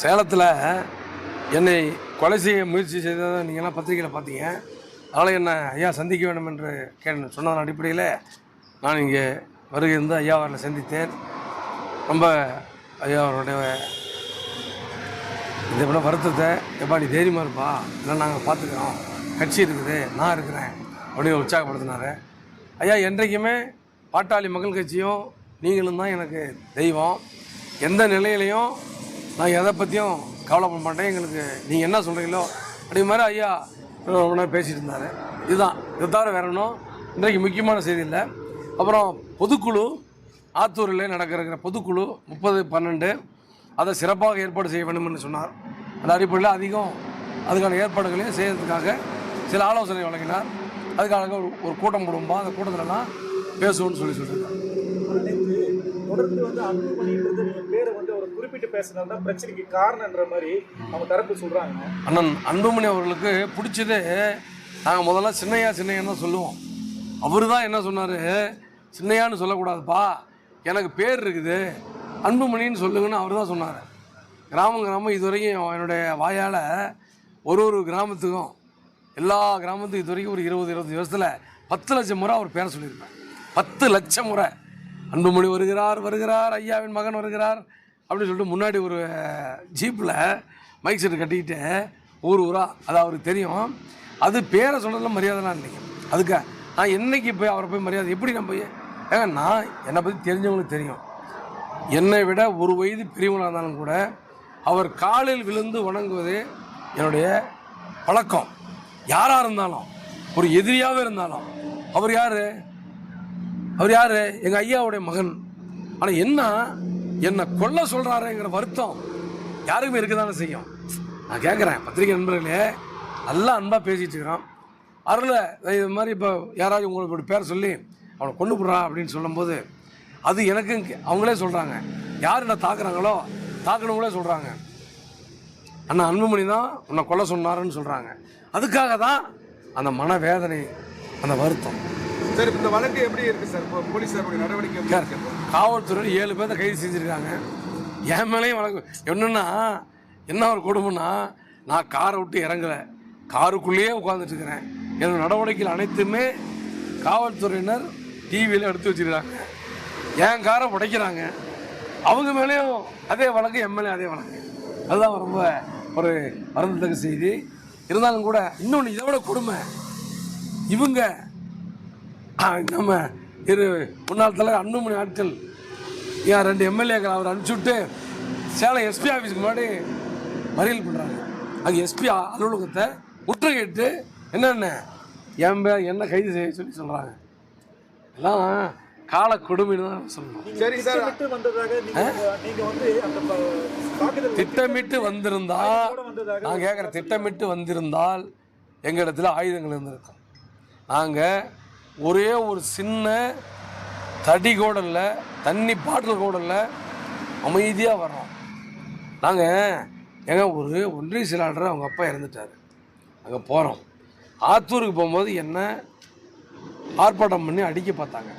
சேலத்தில் என்னை கொலை செய்ய முயற்சி செய்ததை நீங்கள்லாம் பத்திரிகையில் பார்த்தீங்க. அதனால் என்னை ஐயா சந்திக்க வேண்டும் என்று கே சொன்னதன் அடிப்படையில் நான் இங்கே வருகை இருந்து ஐயா அவர்களை சந்தித்தேன். ரொம்ப ஐயா அவருடைய இதை விட வருத்தத்தை எப்பா நீ தைரியமாக இருப்பா. இல்லை நாங்கள் பார்த்துக்கிறோம். கட்சி இருக்குது நான் இருக்கிறேன் அப்படின்னு உற்சாகப்படுத்தினார். ஐயா என்றைக்குமே பாட்டாளி மக்கள் கட்சியும் நீங்களும் தான் எனக்கு தெய்வம். எந்த நிலையிலையும் நான் எதை பற்றியும் கவலைப்பட மாட்டேன். எங்களுக்கு நீங்கள் என்ன சொல்கிறீங்களோ அப்படி மாதிரி ஐயா ரொம்ப நேரம் பேசிகிட்டு இருந்தார். இதுதான். இதை தவிர வேற ஒன்றும் இன்றைக்கு முக்கியமான செய்தி இல்லை. அப்புறம் பொதுக்குழு ஆத்தூரில் நடக்கிற பொதுக்குழு முப்பது பன்னெண்டு அதை சிறப்பாக ஏற்பாடு செய்ய வேண்டும் என்று சொன்னார். அந்த அடிப்படையில் அதிகம் அதுக்கான ஏற்பாடுகளையும் செய்யறதுக்காக சில ஆலோசனை வழங்கினார். அதுக்காக ஒரு ஒரு கூட்டம் போடும்பா அந்த கூட்டத்திலலாம் பேசுவோம்னு சொல்லி சொல்லியிருக்காங்க தொடர்ந்து வந்து பேரை வந்து குறிப்பிட்டு பேசுனது தான் பிரச்சனைக்கு காரணன்ற மாதிரி அவங்க தரப்பு சொல்கிறாங்க அண்ணன் அன்புமணி அவர்களுக்கு பிடிச்சது நாங்கள் முதல்ல சின்னையா சின்னையான்னு தான் சொல்லுவோம். அவர் தான் என்ன சொன்னார்? சின்னையான்னு சொல்லக்கூடாதுப்பா. எனக்கு பேர் இருக்குது. அன்புமணின்னு சொல்லுங்கன்னு அவர் தான் சொன்னார். கிராமம் கிராமம் இதுவரைக்கும் என்னுடைய வாயால் ஒரு ஒரு கிராமத்துக்கும் எல்லா கிராமத்துக்கும் இது வரைக்கும் ஒரு இருபது இருபது வருஷத்தில் பத்து லட்சம் முறை அவர் பேரை சொல்லியிருப்பேன் பத்து லட்சம் முறை. அன்புமணி வருகிறார் வருகிறார் ஐயாவின் மகன் வருகிறார். அப்படின்னு சொல்லிட்டு முன்னாடி ஒரு ஜீப்பில் மைக் செட் கட்டிக்கிட்டு ஊர் ஊராக அது அவருக்கு தெரியும். அது பேரை சொல்கிறதுல மரியாதைலாம் இல்லைங்க. அதுக்கு நான் என்னைக்கு போய் அவரை போய் மரியாதை எப்படி நான் போய் ஏங்க நான் என்னை பற்றி தெரிஞ்சவங்களுக்கு தெரியும். என்னை விட ஒரு வயது பெரியவங்களாக இருந்தாலும் கூட அவர் காலில் விழுந்து வணங்குவது என்னுடைய பழக்கம். யாராக இருந்தாலும் ஒரு எதிரியாகவே இருந்தாலும். அவர் யார்? அவர் யார்? எங்கள் ஐயாவுடைய மகன். ஆனால் என்ன என்னை கொல்ல சொல்கிறாருங்கிற வருத்தம் யாருக்குமே இருக்க தானே செய்யும். நான் கேட்குறேன் பத்திரிகை நண்பர்களே நல்லா அன்பாக பேசிகிட்டு இருக்கிறோம் அருள இது மாதிரி இப்போ யாராவது உங்களுக்கு ஒரு பேர் சொல்லி அவனை கொண்டு போடுறா அப்படின்னு சொல்லும்போது அது எனக்கு அவங்களே சொல்கிறாங்க யார் என்ன தாக்குறாங்களோ தாக்குனவங்களே சொல்கிறாங்க அண்ணா அன்புமணி தான் உன்னை கொல்ல சொன்னாருன்னு சொல்கிறாங்க அதுக்காக தான் அந்த மனவேதனை அந்த வருத்தம். சார் இந்த வழக்கு எப்படி இருக்கு சார்? இப்போ போலீஸாருடைய நடவடிக்கை காவல்துறை ஏழு பேர்த்த கைது செஞ்சுருக்காங்க. என் மேலேயும் வழக்கு. என்னென்னா என்ன ஒரு கொடுமைன்னா நான் காரை விட்டு இறங்கல. காருக்குள்ளேயே உட்காந்துட்டு என்னோடய நடவடிக்கைகள் அனைத்துமே காவல்துறையினர் டிவியில் எடுத்து வச்சுருக்காங்க. என் காரை உடைக்கிறாங்க. அவங்க மேலேயும் அதே வழக்கு என் மேலேயும் அதே வழக்கு. அதுதான் ரொம்ப ஒரு வருந்தத்தக்க செய்தி. இருந்தாலும் கூட இன்னொன்று இதை விட கொடுமை. இவங்க நம்ம இரு முன்னாள் தலைவர் அன்புமணி ஆட்கள் ஏன் ரெண்டு எம்எல்ஏக்கள் அவர் அனுப்பிச்சி விட்டு சேலம் எஸ்பி ஆஃபீஸுக்கு முன்னாடி மறியல் பண்ணுறாங்க அங்கே எஸ்பி அலுவலகத்தை முற்றுகையிட்டு என்னென்ன என் பே- என்ன கைது செய்ய சொல்லி சொல்கிறாங்க எல்லாம் கால கொடுமைன்னு தான் சொல்லணும். சரி சார். திட்டமிட்டு வந்ததாக நீங்க நீங்க வந்து அந்த ப- தாக்குதல் திட்டமிட்டு வந்திருந்தா கூட வந்ததாக நான் கேட்குறேன் திட்டமிட்டு வந்திருந்தால் எங்கள் இடத்துல ஆயுதங்கள் இருந்திருக்கும். நாங்கள் ஒரே ஒரு சின்ன தடி கூட இல்லை தண்ணி பாட்டில் கூட இல்லை அமைதியாக வர்றோம். நாங்கள் ஏங்க ஒரு ஒன்றிய செயலாளர் அவங்க அப்பா இறந்துட்டார். அங்கே போகிறோம் ஆத்தூருக்கு போகும்போது என்ன ஆர்ப்பாட்டம் பண்ணி அடிக்க பார்த்தாங்க.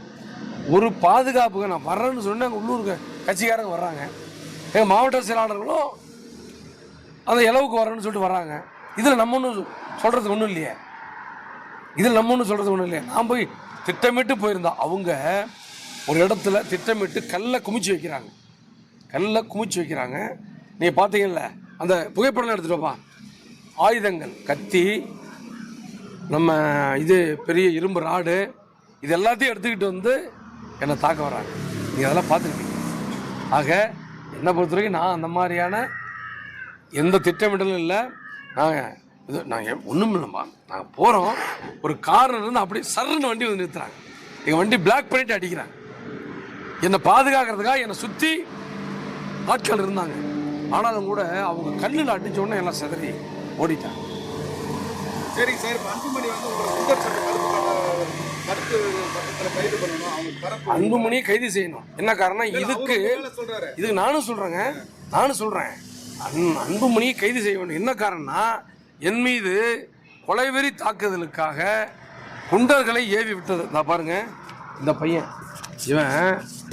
ஒரு பாதுகாப்புக்கு நான் வர்றேன்னு சொன்னேன் அங்கே உள்ளூர் கட்சிக்காரங்க வர்றாங்க. எங்கள் மாவட்ட செயலாளர்களும் அந்த இளவுக்கு வரேன்னு சொல்லிட்டு வர்றாங்க. இதில் நம்ம ஒன்றும் சொல்கிறதுக்கு ஒன்றும் இல்லையே. இதில் நம்ம ஒன்றும் சொல்கிறது ஒன்றும் இல்லையா. நான் போய் திட்டமிட்டு போயிருந்தோம். அவங்க ஒரு இடத்துல திட்டமிட்டு கல்லை குமிச்சு வைக்கிறாங்க. கல்லை குமிச்சு வைக்கிறாங்க. நீங்கள் பார்த்தீங்கல்ல அந்த புகைப்படம் எடுத்துகிட்டு ஆயுதங்கள் கத்தி நம்ம இது பெரிய இரும்பு ராடு இது எல்லாத்தையும் எடுத்துக்கிட்டு வந்து என்னை தாக்க வர்றாங்க நீங்கள் அதெல்லாம் பார்த்துருக்கீங்க ஆக என்னை பொறுத்த வரைக்கும் நான் அந்த மாதிரியான எந்த திட்டமிடலும் இல்லை. நாங்கள் இது நாங்கள் ஒன்றும் இல்லைம்மா. நாங்கள் போகிறோம் ஒரு கார்னர் இருந்து அப்படியே சர்ன்னு வண்டி வந்து நிறுத்துறாங்க. எங்கள் வண்டி பிளாக் பண்ணிட்டு அடிக்கிறாங்க. என்னை பாதுகாக்கிறதுக்காக என்னை சுற்றி ஆட்கள் இருந்தாங்க. ஆனாலும் கூட அவங்க கண்ணில் அடிச்ச உடனே எல்லாம் சிதறி ஓடிட்டாங்க. சரி சார் அன்புமணி வந்து கருத்து அன்புமணியை கைது செய்யணும். என்ன காரணம் இதுக்கு இதுக்கு நானும் சொல்கிறேங்க நானும் சொல்கிறேன் அன் அன்புமணியை கைது செய்ய வேண்டும். என்ன காரணம்னா என் மீது கொலைவெறி தாக்குதலுக்காக குண்டர்களை ஏவி விட்டது. நான் பாருங்க இந்த பையன் இவன்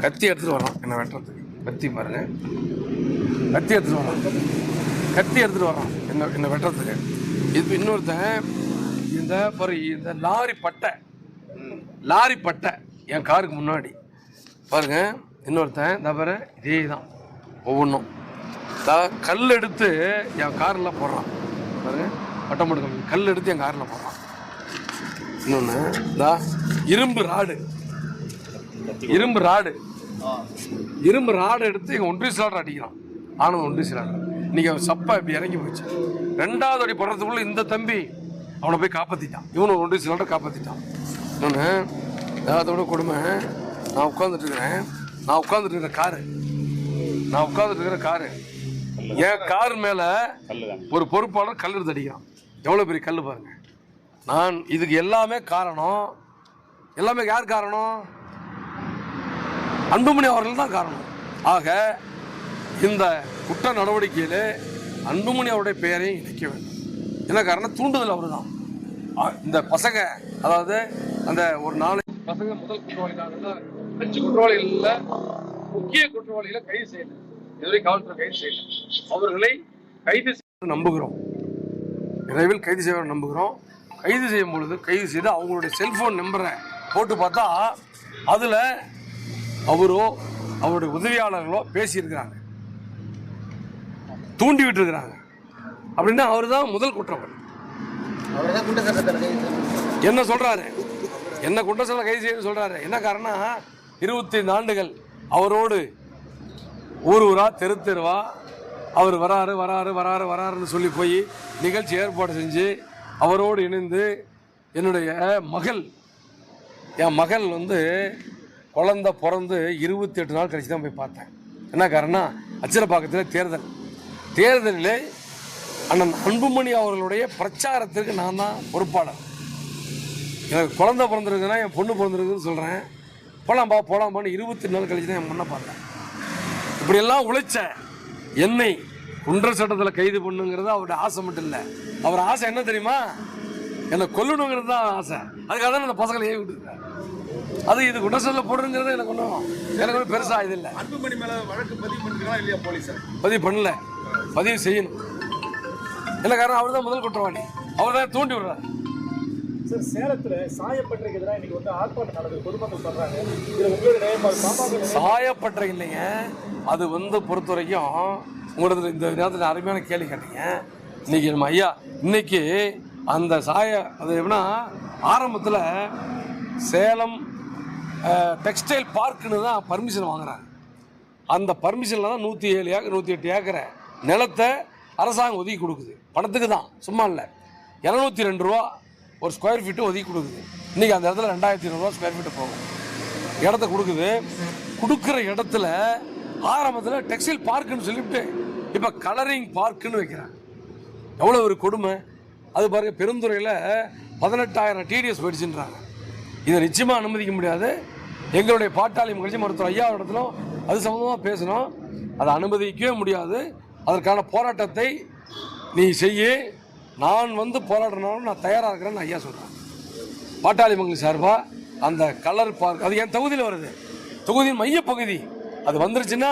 கத்தி எடுத்துகிட்டு வரான். என்ன வெட்டுறதுக்கு கத்தி பாருங்க. கத்தி எடுத்துகிட்டு வரான். கத்தி எடுத்துட்டு வரான். என்ன என்ன வெட்டுறதுக்கு? இது இன்னொருத்தன் இந்த பாரு இந்த லாரி பட்டை லாரி பட்டை என் காருக்கு முன்னாடி. பாருங்க இன்னொருத்தன் இந்த பாரு இதே தான் ஒவ்வொன்றும் கல் எடுத்து என் காரில் போடுறான். பாருங்க பட்டம் கம்பி கல் எடுத்து என் காரில் போடுறான். இன்னொன்று இதா இரும்பு ராடு. இரும்பு ராடு. இரும்பு ராடு எடுத்து எங்கள் ஒன்றிய சிலாடர் அடிக்கிறான். ஆனந்த் ஒன்றிய சிலாடர் இன்னைக்கு அவன் சப்பா இப்படி இறங்கி போச்சு ரெண்டாவது அடி போடுறதுக்குள்ள இந்த தம்பி அவனை போய் காப்பாற்றிட்டான் இவனை ஒரு ஒன்றிய சிலாடர் காப்பாற்றிட்டான் இன்னொன்று அதோட கொடுமை. நான் உட்காந்துட்டு இருக்கிறேன். நான் உட்காந்துட்டு இருக்கிற காரு. நான் உட்காந்துட்டு இருக்கிற காரு. என் கார் மேல ஒரு பொறுப்பாளர் கல் எடுத்து அடிக்கிறான் எவ்வளோ பெரிய கல் பாருங்க. நான் இதுக்கு எல்லாமே காரணம். எல்லாமே யார் காரணம்? அன்புமணி அவர்கள் தான் காரணம். ஆக இந்த குற்ற நடவடிக்கையில் அன்புமணி அவருடைய பெயரையும் இணைக்க வேண்டும். என்ன காரணம்? தூண்டுதல் அவர் தான் இந்த பசங்க அதாவது அந்த ஒரு நாளை பசங்க முதல் குற்றவாளிகள் அஞ்சு குற்றவாளிகள்ல முக்கிய குற்றவாளிகளை கைது செய்யல. இதுவரை காவல்துறை கைது செய்யல. அவர்களை கைது செய்ய நம்புகிறோம். விரைவில் கைது செய்ய நம்புகிறோம். கைது செய்யும் பொழுது கைது செய்து அவங்களுடைய செல்போன் நம்பரை போட்டு பார்த்தா அதில் அவரோ அவருடைய உதவியாளர்களோ பேசியிருக்கிறாங்க. தூண்டி விட்டுருக்கிறாங்க அப்படின்னா அவர் தான் முதல் குற்றவாளி. செய்யணும். என்ன சொல்றாரு? என்ன குற்றச்சாலை கைது செய்ய சொல்றாரு? என்ன காரணம் இருபத்தி ஆண்டுகள் அவரோடு ஊர் ஊரா தெரு தெருவா அவர் வராரு வராரு வராரு வராருன்னு சொல்லி போய் நிகழ்ச்சி ஏற்பாடு செஞ்சு அவரோடு இணைந்து என்னுடைய மகள் என் மகள் வந்து குழந்த பிறந்து இருபத்தி எட்டு நாள் கழிச்சு தான் போய் பார்த்தேன். என்ன காரணம் அச்சிரப்பாக்கத்தில் தேர்தல். தேர்தலில் அண்ணன் அன்புமணி அவர்களுடைய பிரச்சாரத்திற்கு நான் தான் பொறுப்பாளர். எனக்கு குழந்த பிறந்திருக்குன்னா என் பொண்ணு பிறந்திருக்குன்னு சொல்கிறேன் போலாம்பா போலாம்பான்னு இருபத்தி நாள் கழிச்சு தான் என் முன்ன பார்த்தேன். இப்படியெல்லாம் உழைச்ச என்னை குன்ற சட்டத்தில் கைது பண்ணுங்கிறது அவருடைய ஆசை மட்டும் இல்லை. அவர் ஆசை என்ன தெரியுமா? என்னை கொல்லணுங்கிறது தான் ஆசை. அதுக்காக தான் அந்த பசங்களை ஏவி விட்டுருக்காரு. அது இது சட்டத்தில் போடுங்கிறது எனக்கு ஒன்றும் எனக்கு ஒன்றும் பெருசாக இது இல்லை. அன்புமணி மேல வழக்கு பதிவு பண்ணிருக்கலாம் இல்லையா போலீஸார் பதிவு பண்ணல. பதிவு செய்யணும். என்ன காரணம்? அவர் தான் முதல் குற்றவாளி. அவர் தான் தூண்டி விடுறாரு. சார் சேலத்துல சாயப்பட்டறைக்கு எதிராக இன்னைக்கு வந்து ஆர்ப்பாட்டம் நடக்குது. பொதுமக்கள் சொல்றாங்க. இது உங்களுடைய சாயப்பட்டறை இல்லைங்க. அது வந்து பொறுத்த வரைக்கும் உங்களோட இந்த நேரத்தில் அருமையான கேள்வி கேட்டீங்க. இன்னைக்கு நம்ம ஐயா இன்னைக்கு அந்த சாய அது எப்படின்னா ஆரம்பத்தில் சேலம் டெக்ஸ்டைல் பார்க்குன்னு தான் பர்மிஷன் வாங்குறாங்க. அந்த பர்மிஷனில் தான் நூற்றி ஏழு ஏக்கர் நூற்றி எட்டு ஏக்கரை நிலத்தை அரசாங்கம் ஒதுக்கி கொடுக்குது. பணத்துக்கு தான் சும்மா இல்லை. இரநூத்தி ரெண்டு ரூபா ஒரு ஸ்கொயர் ஃபீட்டு ஒதுக்கி கொடுக்குது. இன்றைக்கி அந்த இடத்துல ரெண்டாயிரத்தி ஐநூறுரூவா ஸ்கொயர் ஃபீட்டு போகும். இடத்த கொடுக்குது. கொடுக்குற இடத்துல ஆரம்பத்தில் டெக்ஸ்டைல் பார்க்குன்னு சொல்லிவிட்டு இப்போ கலரிங் பார்க்குன்னு வைக்கிறாங்க. எவ்வளோ ஒரு கொடுமை. அது பாருங்க பெருந்துறையில் பதினெட்டாயிரம் டிடிஎஸ் போயிடுச்சுன்றாங்க. இதை நிச்சயமாக அனுமதிக்க முடியாது. எங்களுடைய பாட்டாளி மகிழ்ச்சி மருத்துவர் ஐயா இடத்திலும் அது சம்மந்தமாக பேசணும். அதை அனுமதிக்கவே முடியாது. அதற்கான போராட்டத்தை நீ செய்ய. நான் வந்து போராடுறனாலும் நான் தயாராக இருக்கிறேன்னு ஐயா சொல்கிறேன் பாட்டாளி மங்கல் சார்பாக அந்த கலர் பார்க் அது என் தொகுதியில் வருது. தொகுதியின் மையப்பகுதி அது வந்துருச்சுன்னா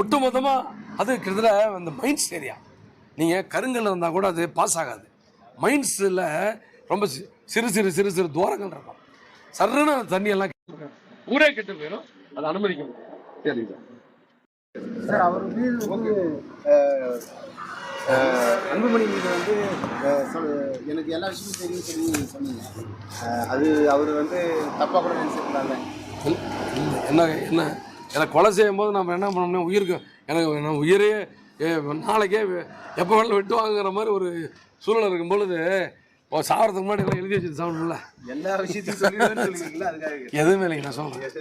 ஒட்டு மொத்தமாக அது கிட்டத்தட்ட அந்த மைண்ட்ஸ் ஏரியா நீங்கள் கருங்கல் இருந்தால் கூட அது பாஸ் ஆகாது. மைண்ட்ஸில் ரொம்ப சிறு சிறு சிறு சிறு துவாரங்கள் இருக்கும். சர்ன்னு அந்த தண்ணியெல்லாம் கெட்டு ஊரே கெட்டு போயிடும் அதை அனுமதிக்க முடியாது. சரிங்க. சார் அவர் மீது வந்து அன்புமணி மீது வந்து எனக்கு எல்லா விஷயமும் தெரியும் சொல்லி சொன்னீங்க அது அவர் வந்து தப்பாக கூட இல்ல. என்ன என்ன எனக்கு கொலை செய்யும் போது நம்ம என்ன பண்ணோம்னா உயிருக்கு எனக்கு நான் உயிரே ஏ, நாளைக்கே எப்போ வேணாலும் வெட்டுவாங்கிற மாதிரி ஒரு சூழ்நிலை இருக்கும் பொழுது சாகிறதுக்கு முன்னாடி எல்லாம் எழுதி வச்சுட்டு சாப்பிடணும்ல எல்லா விஷயத்தையும் எதுவுமே இல்லைங்க நான் சொல்கிறேன்.